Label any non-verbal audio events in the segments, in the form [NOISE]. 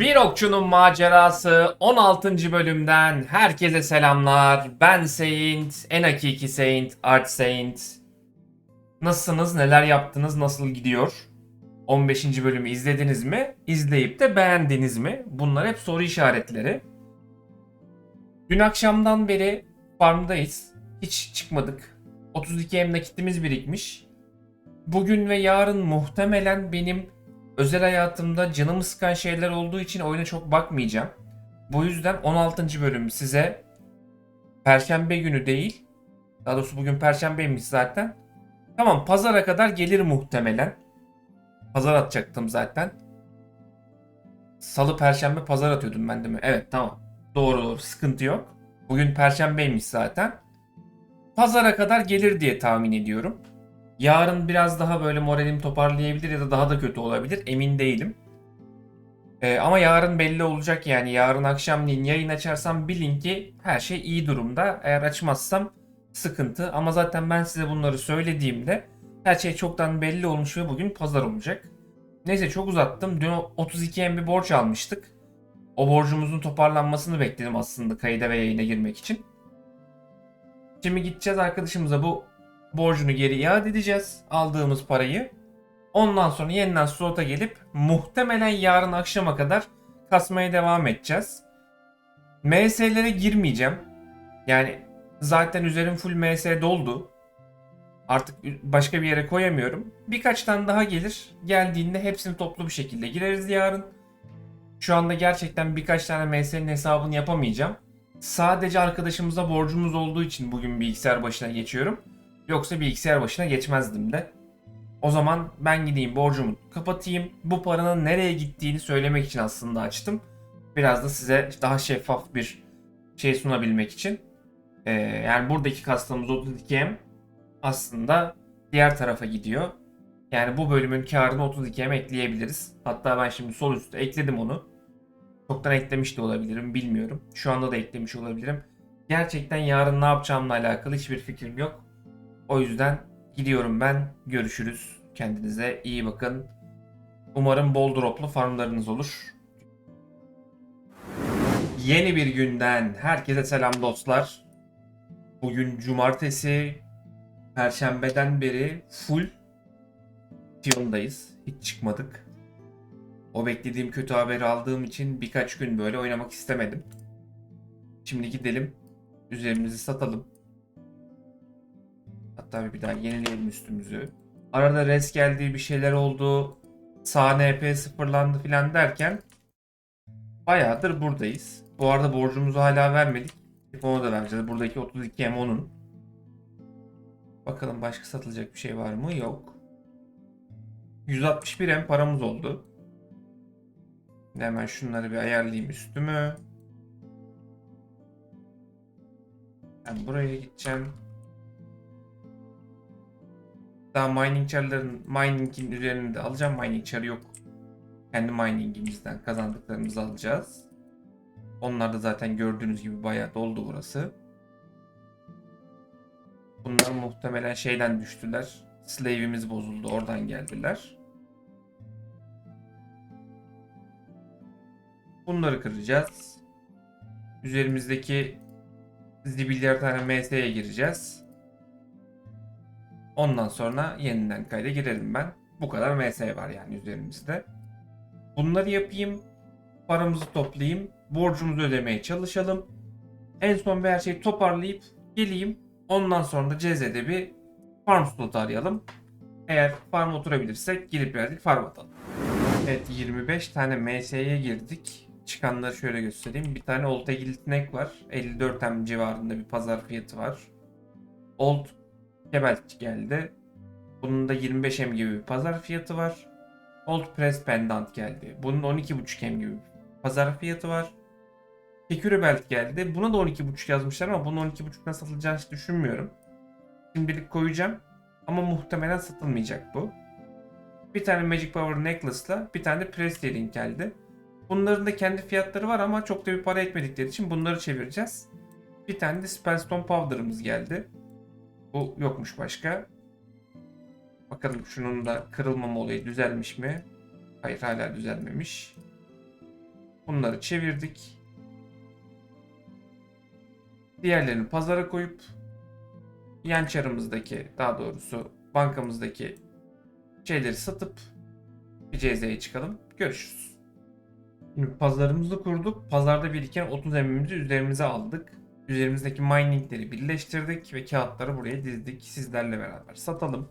Bir Okçunun Macerası 16. bölümden herkese selamlar. Ben Saint, en hakiki Saint, Art Saint. Nasılsınız, neler yaptınız, nasıl gidiyor? 15. bölümü izlediniz mi? İzleyip de beğendiniz mi? Bunlar hep soru işaretleri. Dün akşamdan beri farmdayız. Hiç çıkmadık. 32 em nakitimiz birikmiş. Bugün ve yarın muhtemelen benim özel hayatımda canımı sıkan şeyler olduğu için oyuna çok bakmayacağım. Bu yüzden 16. bölüm size Perşembe günü değil. Daha doğrusu bugün Perşembeymiş zaten. Tamam pazara kadar gelir muhtemelen. Pazar atacaktım zaten. Salı, Perşembe, Pazar atıyordum ben değil mi? Evet tamam. Doğru doğru sıkıntı yok. Bugün Perşembeymiş zaten. Pazara kadar gelir diye tahmin ediyorum. Yarın biraz daha böyle moralim toparlayabilir ya da daha da kötü olabilir. Emin değilim. Ee, ama yarın belli olacak yani. Yarın akşamleyin yayın açarsam bilin ki her şey iyi durumda. Eğer açmazsam sıkıntı. Ama zaten ben size bunları söylediğimde her şey çoktan belli olmuş ve bugün pazar olacak. Neyse çok uzattım. Dün 32 M bir borç almıştık. O borcumuzun toparlanmasını bekledim aslında kayıda ve yayına girmek için. Şimdi gideceğiz arkadaşımıza bu borcunu geri iade edeceğiz. Aldığımız parayı. Ondan sonra yeniden slota gelip muhtemelen yarın akşama kadar kasmaya devam edeceğiz. MS'lere girmeyeceğim. Yani zaten üzerim full MS doldu. Artık başka bir yere koyamıyorum. Birkaç tane daha gelir. Geldiğinde hepsini toplu bir şekilde gireriz yarın. Şu anda gerçekten birkaç tane MS'nin hesabını yapamayacağım. Sadece arkadaşımıza borcumuz olduğu için bugün bilgisayar başına geçiyorum. Yoksa bilgisayar başına geçmezdim de. O zaman ben gideyim borcumu kapatayım. Bu paranın nereye gittiğini söylemek için aslında açtım. Biraz da size daha şeffaf bir şey sunabilmek için. Ee, yani buradaki kastamız 32M aslında diğer tarafa gidiyor. Yani bu bölümün karını 32M ekleyebiliriz. Hatta ben şimdi sol üstte ekledim onu. Çoktan eklemiş de olabilirim bilmiyorum. Şu anda da eklemiş olabilirim. Gerçekten yarın ne yapacağımla alakalı hiçbir fikrim yok. O yüzden gidiyorum ben. Görüşürüz. Kendinize iyi bakın. Umarım bol droplu farmlarınız olur. Yeni bir günden herkese selam dostlar. Bugün cumartesi. Perşembeden beri full Fion'dayız. Hiç çıkmadık. O beklediğim kötü haberi aldığım için birkaç gün böyle oynamak istemedim. Şimdi gidelim. Üzerimizi satalım. Hatta bir daha yenileyelim üstümüzü. Arada res geldiği bir şeyler oldu. Sağ NP sıfırlandı filan derken bayağıdır buradayız. Bu arada borcumuzu hala vermedik. Onu da vereceğiz. Buradaki 32 M onun. Bakalım başka satılacak bir şey var mı? Yok. 161 M paramız oldu. Hemen şunları bir ayarlayayım üstümü. Ben buraya gideceğim. Daha mining char'ların mining'in üzerinde alacağım. Mining char'ı yok. Kendi mining'imizden kazandıklarımızı alacağız. Onlar da zaten gördüğünüz gibi bayağı doldu burası. Bunlar muhtemelen şeyden düştüler. Slave'imiz bozuldu. Oradan geldiler. Bunları kıracağız. Üzerimizdeki zibilyar tane MS'ye gireceğiz. Ondan sonra yeniden kayda girerim ben. Bu kadar MS var yani üzerimizde. Bunları yapayım. Paramızı toplayayım. Borcumuzu ödemeye çalışalım. En son bir her şeyi toparlayıp geleyim. Ondan sonra da CZ'de bir farm slot arayalım. Eğer farm oturabilirsek gidip birazcık farm atalım. Evet 25 tane MS'ye girdik. Çıkanları şöyle göstereyim. Bir tane Old Egiltnek var. 54 M civarında bir pazar fiyatı var. Old Kebelt geldi. Bunun da 25 M gibi bir pazar fiyatı var. Old Press Pendant geldi. Bunun 12.5 M gibi bir pazar fiyatı var. Secure Belt geldi. Buna da 12.5 yazmışlar ama bunun 12.5'dan satılacağını hiç düşünmüyorum. Şimdilik koyacağım. Ama muhtemelen satılmayacak bu. Bir tane Magic Power Necklace'la bir tane de Press Earring geldi. Bunların da kendi fiyatları var ama çok da bir para etmedikleri için bunları çevireceğiz. Bir tane de Spellstone Powder'ımız geldi. Bu yokmuş başka. Bakalım şunun da kırılmama olayı düzelmiş mi? Hayır hala düzelmemiş. Bunları çevirdik. Diğerlerini pazara koyup yan çarımızdaki daha doğrusu bankamızdaki şeyleri satıp bir CZ'ye çıkalım. Görüşürüz. Şimdi pazarımızı kurduk. Pazarda biriken 30 emimizi üzerimize aldık. Üzerimizdeki miningleri birleştirdik ve kağıtları buraya dizdik. Sizlerle beraber satalım.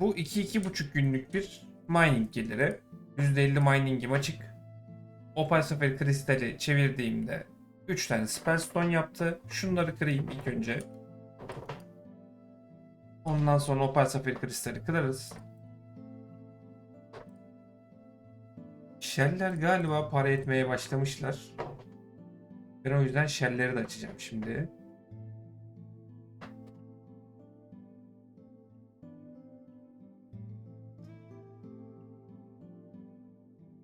Bu 2-2,5 günlük bir mining geliri. %50 miningim açık. Opal Safari kristali çevirdiğimde 3 tane Spellstone yaptı. Şunları kırayım ilk önce. Ondan sonra Opal Safari kristali kırarız. Shell'ler galiba para etmeye başlamışlar. Ben o yüzden shell'leri de açacağım şimdi.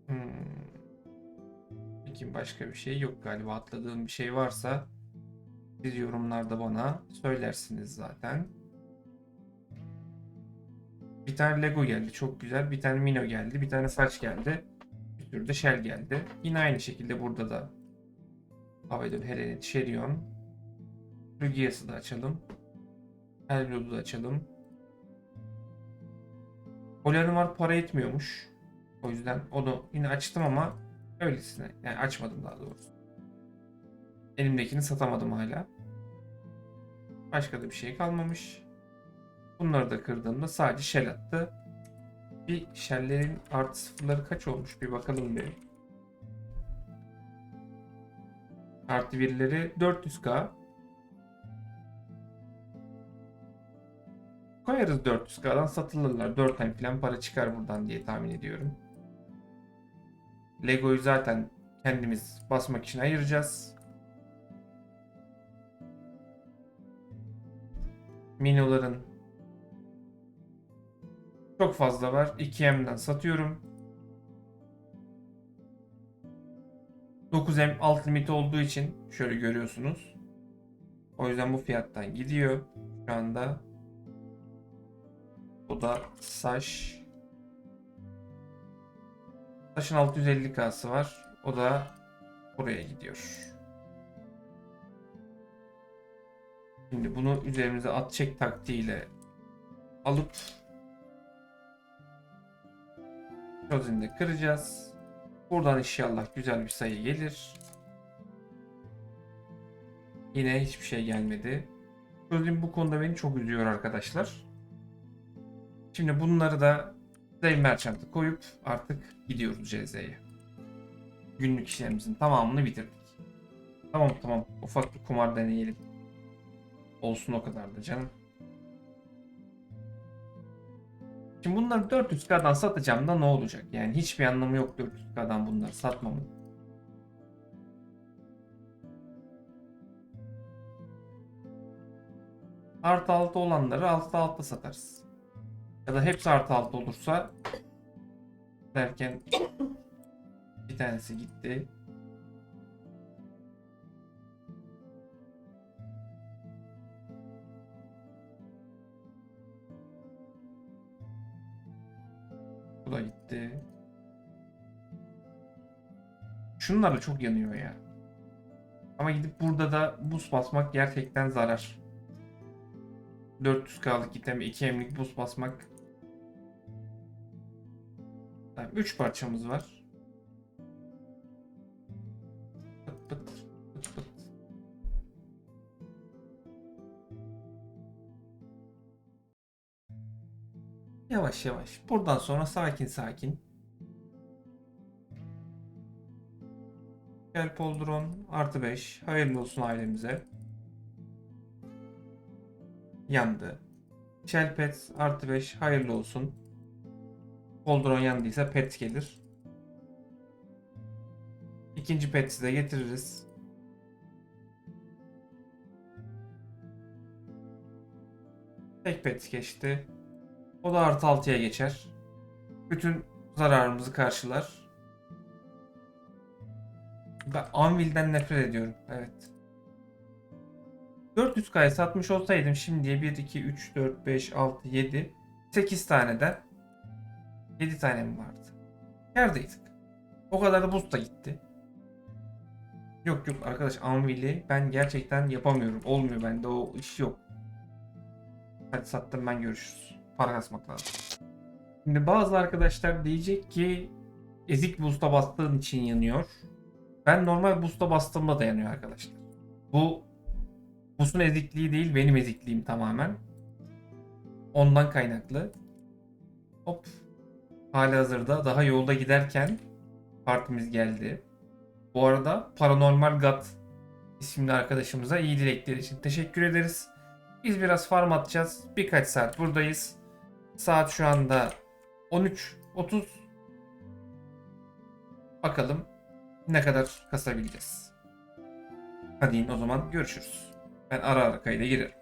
Hmm. Peki başka bir şey yok galiba. Atladığım bir şey varsa siz yorumlarda bana söylersiniz zaten. Bir tane Lego geldi çok güzel. Bir tane Mino geldi. Bir tane saç geldi. Bir sürü de Shell geldi. Yine aynı şekilde burada da Avedon, Helenit, Sherion. Lugias'ı da açalım. Elblood'u da açalım. var para etmiyormuş. O yüzden onu yine açtım ama öylesine. Yani açmadım daha doğrusu. Elimdekini satamadım hala. Başka da bir şey kalmamış. Bunları da kırdığımda sadece shell attı. Bir shell'lerin artı sıfırları kaç olmuş bir bakalım bir. Artı birleri 400k. Koyarız 400k'dan satılırlar. 4 tane falan para çıkar buradan diye tahmin ediyorum. Lego'yu zaten kendimiz basmak için ayıracağız. Minoların çok fazla var. 2M'den satıyorum. 9M alt limiti olduğu için şöyle görüyorsunuz. O yüzden bu fiyattan gidiyor şu anda. Bu da saç. Saçın 650K'sı var. O da buraya gidiyor. Şimdi bunu üzerimize at çek taktiğiyle alıp Chosen'de kıracağız. Buradan inşallah güzel bir sayı gelir. Yine hiçbir şey gelmedi. Chosen bu konuda beni çok üzüyor arkadaşlar. Şimdi bunları da Save Merchant'a koyup artık gidiyoruz CZ'ye. Günlük işlerimizin tamamını bitirdik. Tamam tamam ufak bir kumar deneyelim. Olsun o kadar da canım. Şimdi bunları 400k'dan satacağım da ne olacak? Yani hiçbir anlamı yok 400k'dan bunları satmamın. Artı altı olanları altı altta satarız. Ya da hepsi artı altı olursa derken bir tanesi gitti. Bu da gitti. Şunlarla çok yanıyor ya. Ama gidip burada da buz basmak gerçekten zarar. 400k'lık iteme 2 emlik buz basmak. Tamam, 3 parçamız var. Yavaş yavaş. Buradan sonra sakin sakin. Gel Poldron artı 5. Hayırlı olsun ailemize. Yandı. Shell Pets artı 5. Hayırlı olsun. Poldron yandıysa Pets gelir. İkinci Pets'i de getiririz. Tek Pets geçti. O da artı 6'ya geçer. Bütün zararımızı karşılar. Ben Anvil'den nefret ediyorum. Evet. 400K'ya satmış olsaydım şimdiye 1, 2, 3, 4, 5, 6, 7, 8 tane de 7 tane mi vardı? Yerdeydik. O kadar da boost da gitti. Yok yok arkadaş Anvil'i ben gerçekten yapamıyorum. Olmuyor bende o iş yok. Hadi sattım ben görüşürüz. Para kasmak lazım. Şimdi bazı arkadaşlar diyecek ki ezik boost'a bastığın için yanıyor. Ben normal boost'a bastığımda da yanıyor arkadaşlar. Bu boost'un ezikliği değil benim ezikliğim tamamen. Ondan kaynaklı. Hop. Hali hazırda daha yolda giderken partimiz geldi. Bu arada Paranormal God isimli arkadaşımıza iyi dilekleri için teşekkür ederiz. Biz biraz farm atacağız. Birkaç saat buradayız. Saat şu anda 13.30. Bakalım ne kadar kasabileceğiz. Hadi in o zaman görüşürüz. Ben ara ara kayda girerim.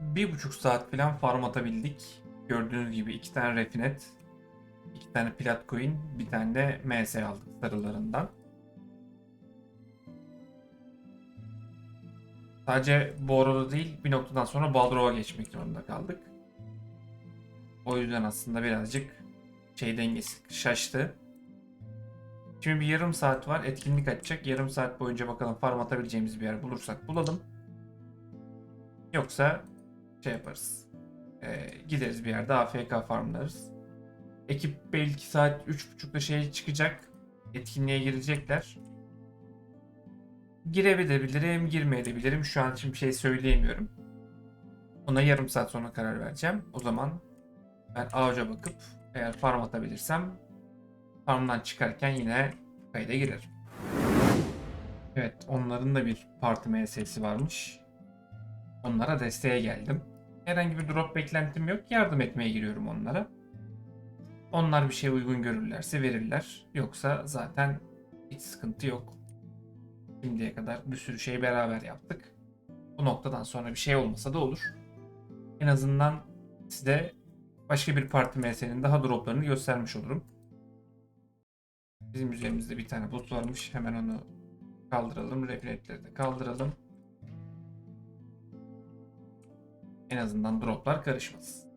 Bir buçuk saat falan farm atabildik. Gördüğünüz gibi iki tane refinet, iki tane plat coin, bir tane de MS aldık sarılarından. Sadece bu arada değil bir noktadan sonra Baldrov'a geçmek zorunda kaldık. O yüzden aslında birazcık şey dengesi şaştı. Şimdi bir yarım saat var. Etkinlik açacak. Yarım saat boyunca bakalım farm atabileceğimiz bir yer bulursak bulalım. Yoksa şey yaparız. Ee, gideriz bir yerde AFK farmlarız. Ekip belki saat 3.30'da şey çıkacak. Etkinliğe girecekler. Girebilirim, girmeyebilirim. Şu an için bir şey söyleyemiyorum. Ona yarım saat sonra karar vereceğim. O zaman ben ağaca bakıp eğer farm atabilirsem farmdan çıkarken yine kayda girerim. Evet, onların da bir parti MS'si varmış. Onlara desteğe geldim. Herhangi bir drop beklentim yok. Yardım etmeye giriyorum onlara. Onlar bir şey uygun görürlerse verirler. Yoksa zaten hiç sıkıntı yok. Şimdiye kadar bir sürü şey beraber yaptık. Bu noktadan sonra bir şey olmasa da olur. En azından size başka bir parti MS'nin daha droplarını göstermiş olurum. Bizim üzerimizde bir tane bot varmış. Hemen onu kaldıralım. Refinetleri de kaldıralım. En azından droplar karışmasın.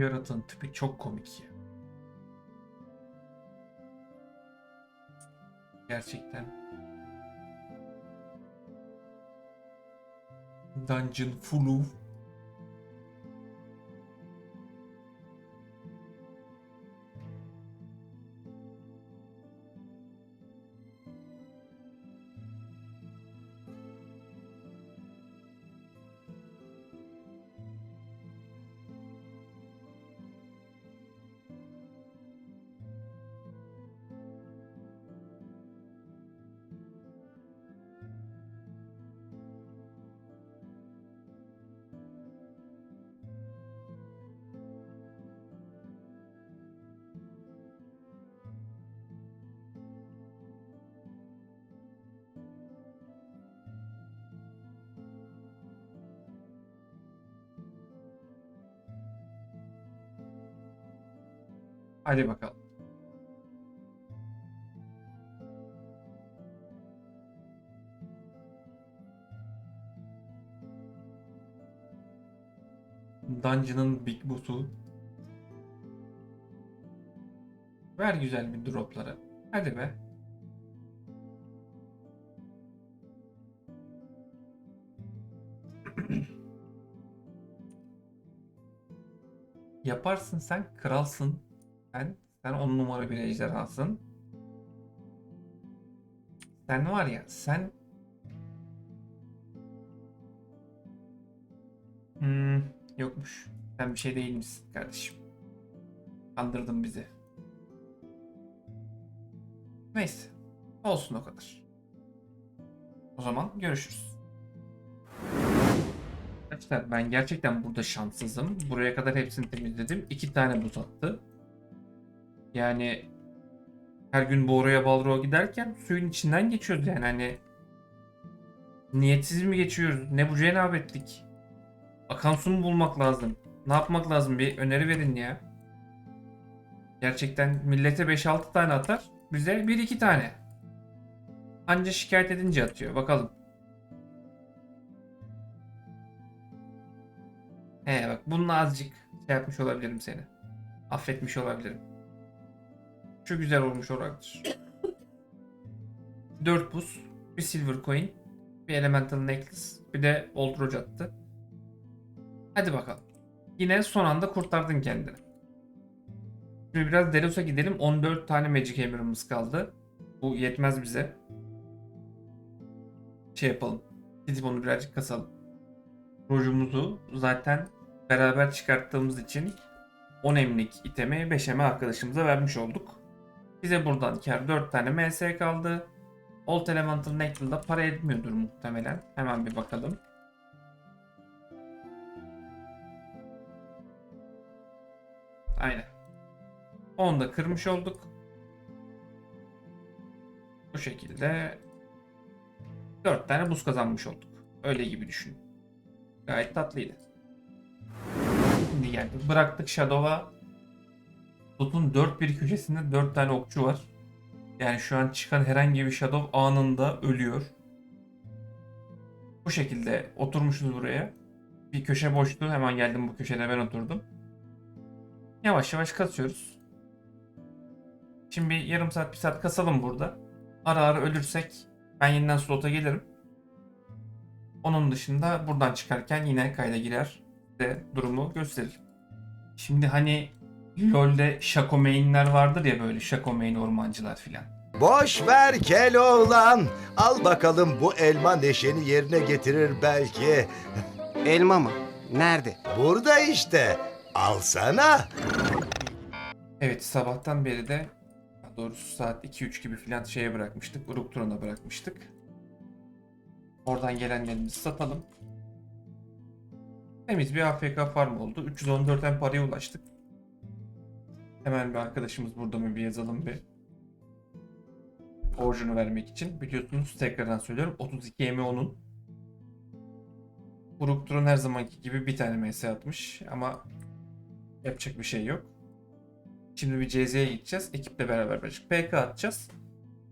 Yaratığın tipi çok komik ya. Gerçekten. Dungeon Fulu. Hadi bakalım. Dungeon'ın Big Boss'u. Ver güzel bir dropları. Hadi be. [CLEARS THROAT] Yaparsın sen kralsın. Sen sen on numara bir ejderhasın. Sen var ya sen Hmm, yokmuş. Sen bir şey değil misin kardeşim? Kandırdın bizi. Neyse. Olsun o kadar. O zaman görüşürüz. Arkadaşlar ben gerçekten burada şanssızım. Buraya kadar hepsini temizledim. İki tane buz attı. Yani her gün Boru'ya Balro'ya giderken suyun içinden geçiyoruz yani hani niyetsiz mi geçiyoruz? Ne bu cenabetlik? Akan su mu bulmak lazım? Ne yapmak lazım? Bir öneri verin ya. Gerçekten millete 5-6 tane atar. Bize 1-2 tane. Anca şikayet edince atıyor. Bakalım. He bak bununla azıcık şey yapmış olabilirim seni. Affetmiş olabilirim. Şu güzel olmuş olabilir. 4 [COUGHS] buz, bir silver coin, bir elemental necklace, bir de old roach attı. Hadi bakalım. Yine son anda kurtardın kendini. Şimdi biraz Delos'a gidelim. 14 tane Magic Hammer'ımız kaldı. Bu yetmez bize. Şey yapalım. Gidip onu birazcık kasalım. Rojumuzu zaten beraber çıkarttığımız için 10 emlik itemi 5 eme arkadaşımıza vermiş olduk. Bize buradan kar 4 tane MS kaldı. Old Elemental Necklace'da para etmiyordur muhtemelen. Hemen bir bakalım. Aynen. Onu da kırmış olduk. Bu şekilde 4 tane buz kazanmış olduk. Öyle gibi düşün. Gayet tatlıydı. Şimdi geldi. Bıraktık Shadow'a. Tutun dört bir köşesinde 4 tane okçu var. Yani şu an çıkan herhangi bir Shadow anında ölüyor. Bu şekilde oturmuşuz buraya. Bir köşe boştu. Hemen geldim bu köşede ben oturdum. Yavaş yavaş kasıyoruz. Şimdi bir yarım saat bir saat kasalım burada. Ara ara ölürsek ben yeniden slota gelirim. Onun dışında buradan çıkarken yine kayda girer de durumu gösterir. Şimdi hani LoL'de Shaco main'ler vardır ya böyle Shaco main ormancılar filan. Boş ver Keloğlan. Al bakalım bu elma neşeni yerine getirir belki. [LAUGHS] Elma mı? Nerede? Burada işte. Alsana. Evet sabahtan beri de daha doğrusu saat 2-3 gibi filan şeye bırakmıştık. Uruk turuna bırakmıştık. Oradan gelenlerimizi satalım. Temiz bir AFK farm oldu. 314 en paraya ulaştık. Hemen bir arkadaşımız burada mı bir yazalım bir. Borcunu vermek için. Biliyorsunuz tekrardan söylüyorum 32 emi onun. Uruk Turun her zamanki gibi bir tane MS atmış ama yapacak bir şey yok. Şimdi bir CZ'ye gideceğiz. Ekiple beraber birazcık PK atacağız.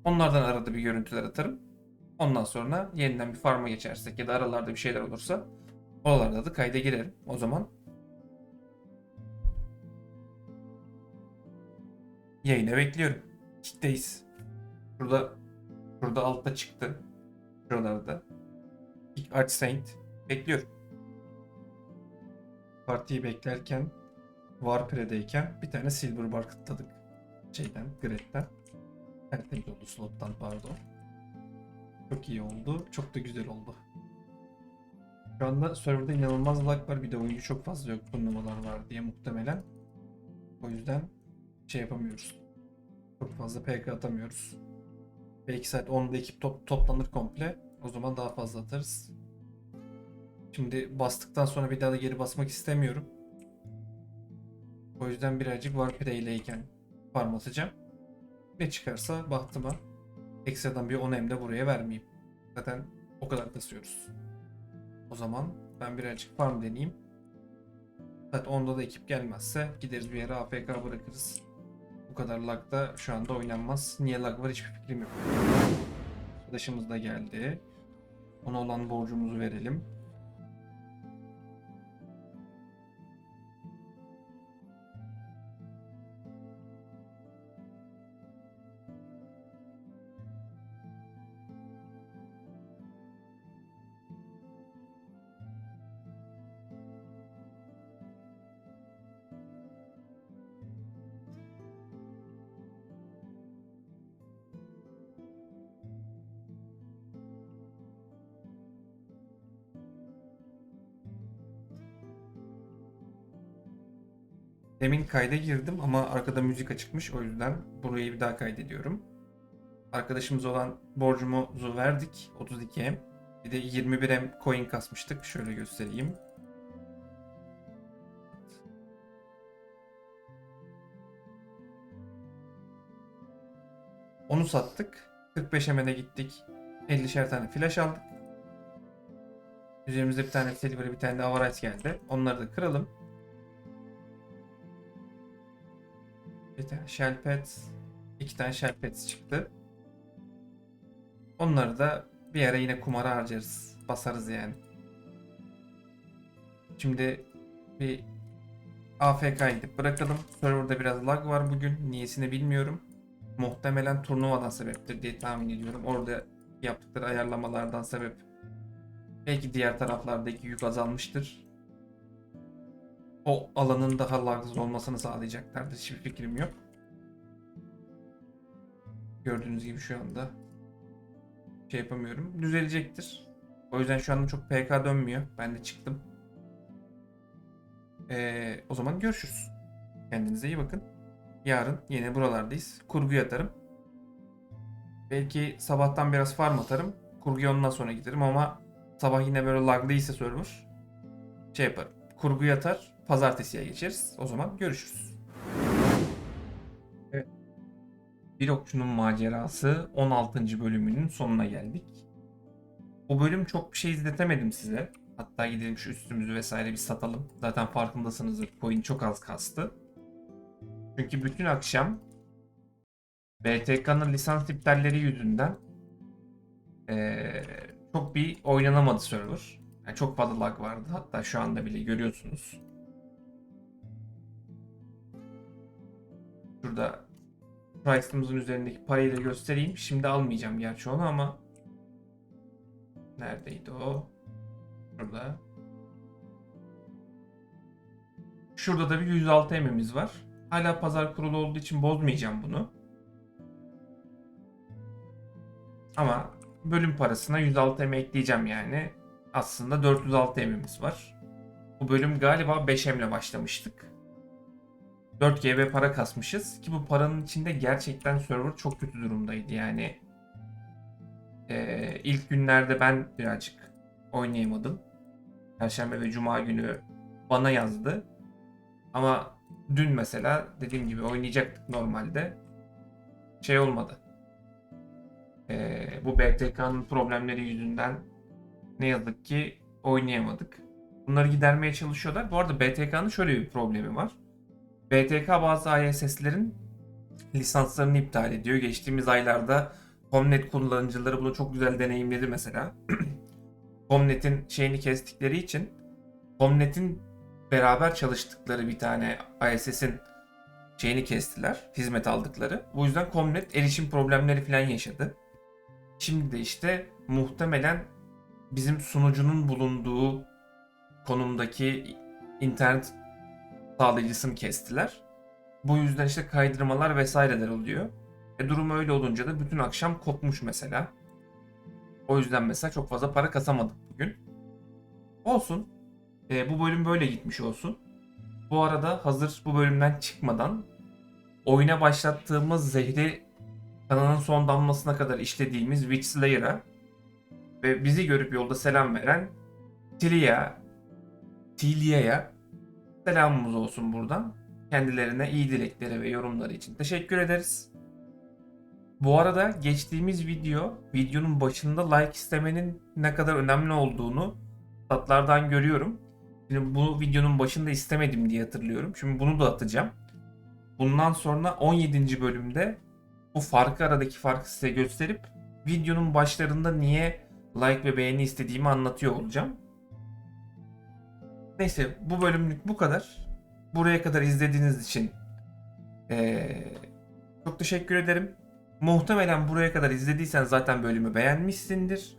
Onlardan arada bir görüntüler atarım. Ondan sonra yeniden bir farma geçersek ya da aralarda bir şeyler olursa oralarda da kayda girerim. O zaman yayına bekliyorum. Kickteyiz. Burada burada altta çıktı. Şuralarda. Kick Arch Saint. Bekliyorum. Partiyi beklerken Warpre'deyken bir tane Silver Bar kıtladık. Şeyden, Gret'ten. Tertemiz oldu slottan pardon. Çok iyi oldu. Çok da güzel oldu. Şu anda serverda inanılmaz lag var. Bir de oyuncu çok fazla yok turnuvalar var diye muhtemelen. O yüzden şey yapamıyoruz. Çok fazla PK atamıyoruz. Belki saat 10'da ekip top, toplanır komple. O zaman daha fazla atarız. Şimdi bastıktan sonra bir daha da geri basmak istemiyorum. O yüzden birazcık Warpre ileyken farm atacağım. Ne çıkarsa bahtıma ekstradan bir 10 hem de buraya vermeyeyim. Zaten o kadar kasıyoruz. O zaman ben birazcık farm deneyeyim. Zaten onda da ekip gelmezse gideriz bir yere AFK bırakırız. Kadar lag da şu anda oynanmaz. Niye lag var hiçbir fikrim yok. Arkadaşımız da geldi. Ona olan borcumuzu verelim. Demin kayda girdim ama arkada müzik açıkmış. O yüzden burayı bir daha kaydediyorum. Arkadaşımız olan borcumuzu verdik. 32M. Bir de 21M coin kasmıştık. Şöyle göstereyim. Onu sattık. 45M'e de gittik. 50'şer tane flash aldık. Üzerimizde bir tane silver, bir tane de avaraj geldi. Onları da kıralım. Bir tane shell pets, iki tane shell pets çıktı. Onları da bir ara yine kumara harcarız. Basarız yani. Şimdi bir AFK gidip bırakalım. Serverda biraz lag var bugün. Niyesini bilmiyorum. Muhtemelen turnuvadan sebeptir diye tahmin ediyorum. Orada yaptıkları ayarlamalardan sebep. Belki diğer taraflardaki yük azalmıştır. O alanın daha lagsız olmasını sağlayacaklardır. Hiçbir fikrim yok. Gördüğünüz gibi şu anda şey yapamıyorum. Düzelecektir. O yüzden şu anda çok PK dönmüyor. Ben de çıktım. Ee, o zaman görüşürüz. Kendinize iyi bakın. Yarın yine buralardayız. Kurguya atarım. Belki sabahtan biraz farm atarım. Kurguya ondan sonra giderim ama sabah yine böyle laglıysa server şey yaparım. Kurguya atar. Pazartesiye geçeriz. O zaman görüşürüz. Evet. Bir Okçunun Macerası 16. bölümünün sonuna geldik. Bu bölüm çok bir şey izletemedim size. Hatta gidelim şu üstümüzü vesaire bir satalım. Zaten farkındasınızdır. Coin çok az kastı. Çünkü bütün akşam BTK'nın lisans iptalleri yüzünden eee, çok bir oynanamadı server. Yani çok fazla lag vardı. Hatta şu anda bile görüyorsunuz. Şurada price'ımızın üzerindeki parayı da göstereyim. Şimdi almayacağım gerçi onu ama neredeydi o? Şurada. Şurada da bir 106 emimiz var. Hala pazar kurulu olduğu için bozmayacağım bunu. Ama bölüm parasına 106 em ekleyeceğim yani. Aslında 406 emimiz var. Bu bölüm galiba 5 emle başlamıştık. 4 GB para kasmışız ki bu paranın içinde gerçekten server çok kötü durumdaydı yani. Ee, ilk günlerde ben birazcık oynayamadım. Perşembe ve Cuma günü bana yazdı. Ama dün mesela dediğim gibi oynayacaktık normalde. Şey olmadı. Ee, bu BTK'nın problemleri yüzünden ne yazık ki oynayamadık. Bunları gidermeye çalışıyorlar. Bu arada BTK'nın şöyle bir problemi var. BTK bazı ISS'lerin lisanslarını iptal ediyor. Geçtiğimiz aylarda Comnet kullanıcıları bunu çok güzel deneyimledi mesela. [CLEARS THROAT] Comnet'in şeyini kestikleri için Comnet'in beraber çalıştıkları bir tane ISS'in şeyini kestiler. Hizmet aldıkları. Bu yüzden Comnet erişim problemleri falan yaşadı. Şimdi de işte muhtemelen bizim sunucunun bulunduğu konumdaki internet sağlayıcısını kestiler. Bu yüzden işte kaydırmalar vesaireler oluyor. E durum öyle olunca da bütün akşam kopmuş mesela. O yüzden mesela çok fazla para kasamadık bugün. Olsun. E, bu bölüm böyle gitmiş olsun. Bu arada hazır bu bölümden çıkmadan oyuna başlattığımız zehri kanalın son damlasına kadar işlediğimiz Witch Slayer'a ve bizi görüp yolda selam veren Tilia, Tilia'ya selamımız olsun buradan. Kendilerine iyi dilekleri ve yorumları için teşekkür ederiz. Bu arada geçtiğimiz video, videonun başında like istemenin ne kadar önemli olduğunu statlardan görüyorum. Şimdi bu videonun başında istemedim diye hatırlıyorum. Şimdi bunu da atacağım. Bundan sonra 17. bölümde bu farkı aradaki farkı size gösterip videonun başlarında niye like ve beğeni istediğimi anlatıyor olacağım. Neyse bu bölümlük bu kadar. Buraya kadar izlediğiniz için eee, çok teşekkür ederim. Muhtemelen buraya kadar izlediysen zaten bölümü beğenmişsindir.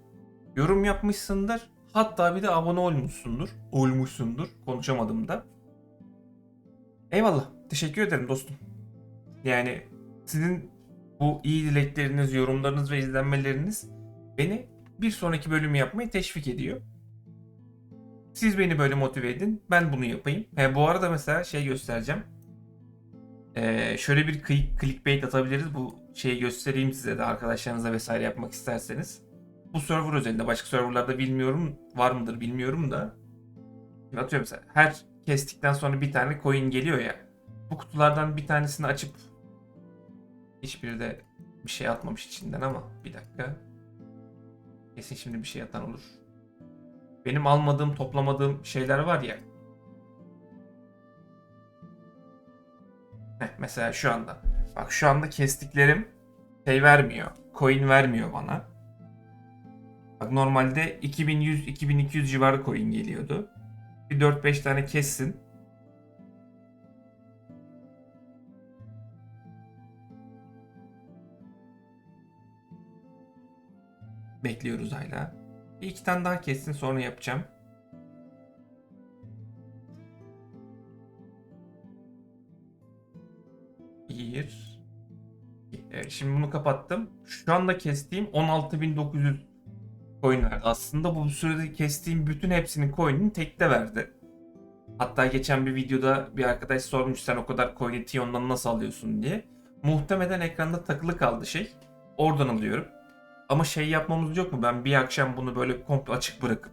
Yorum yapmışsındır. Hatta bir de abone olmuşsundur. Olmuşsundur. Konuşamadım da. Eyvallah. Teşekkür ederim dostum. Yani sizin bu iyi dilekleriniz, yorumlarınız ve izlenmeleriniz beni bir sonraki bölümü yapmayı teşvik ediyor. Siz beni böyle motive edin. Ben bunu yapayım. He, bu arada mesela şey göstereceğim. Ee, şöyle bir click, clickbait atabiliriz. Bu şeyi göstereyim size de arkadaşlarınıza vesaire yapmak isterseniz. Bu server özelinde başka serverlarda bilmiyorum var mıdır bilmiyorum da. Şimdi atıyorum mesela her kestikten sonra bir tane coin geliyor ya. Bu kutulardan bir tanesini açıp hiçbiri de bir şey atmamış içinden ama bir dakika. Kesin şimdi bir şey atan olur. Benim almadığım, toplamadığım şeyler var ya. Heh, mesela şu anda. Bak şu anda kestiklerim şey vermiyor. Coin vermiyor bana. Bak normalde 2100-2200 civarı coin geliyordu. Bir 4-5 tane kessin. Bekliyoruz hala. Bir iki tane daha kessin sonra yapacağım. Bir. Evet, şimdi bunu kapattım. Şu anda kestiğim 16.900 coin verdi. Aslında bu sürede kestiğim bütün hepsinin coin'ini tekte verdi. Hatta geçen bir videoda bir arkadaş sormuş sen o kadar coin'i Tion'dan nasıl alıyorsun diye. Muhtemelen ekranda takılı kaldı şey. Oradan alıyorum. Ama şey yapmamız yok mu? Ben bir akşam bunu böyle komple açık bırakıp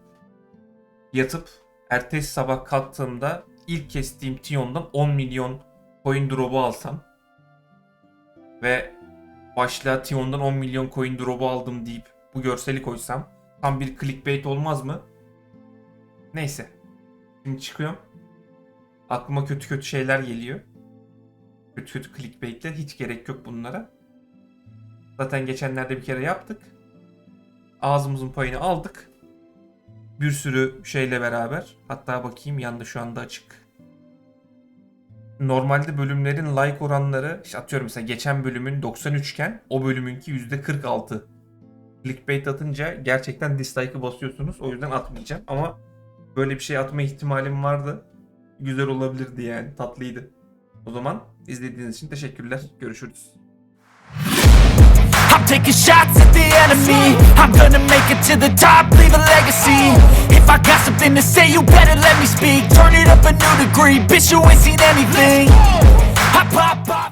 yatıp ertesi sabah kalktığımda ilk kestiğim Tion'dan 10 milyon coin drop'u alsam ve başlığa Tion'dan 10 milyon coin drop'u aldım deyip bu görseli koysam tam bir clickbait olmaz mı? Neyse. Şimdi çıkıyorum. Aklıma kötü kötü şeyler geliyor. Kötü kötü clickbaitler hiç gerek yok bunlara. Zaten geçenlerde bir kere yaptık. Ağzımızın payını aldık. Bir sürü şeyle beraber. Hatta bakayım yanda şu anda açık. Normalde bölümlerin like oranları işte atıyorum mesela geçen bölümün 93 iken o bölümünki %46. Clickbait atınca gerçekten dislike'ı basıyorsunuz. O yüzden atmayacağım ama böyle bir şey atma ihtimalim vardı. Güzel olabilirdi yani tatlıydı. O zaman izlediğiniz için teşekkürler. Görüşürüz. I'm taking shots at the enemy. I'm gonna make it to the top, leave a legacy. If I got something to say, you better let me speak. Turn it up a new degree, bitch, you ain't seen anything. I pop off.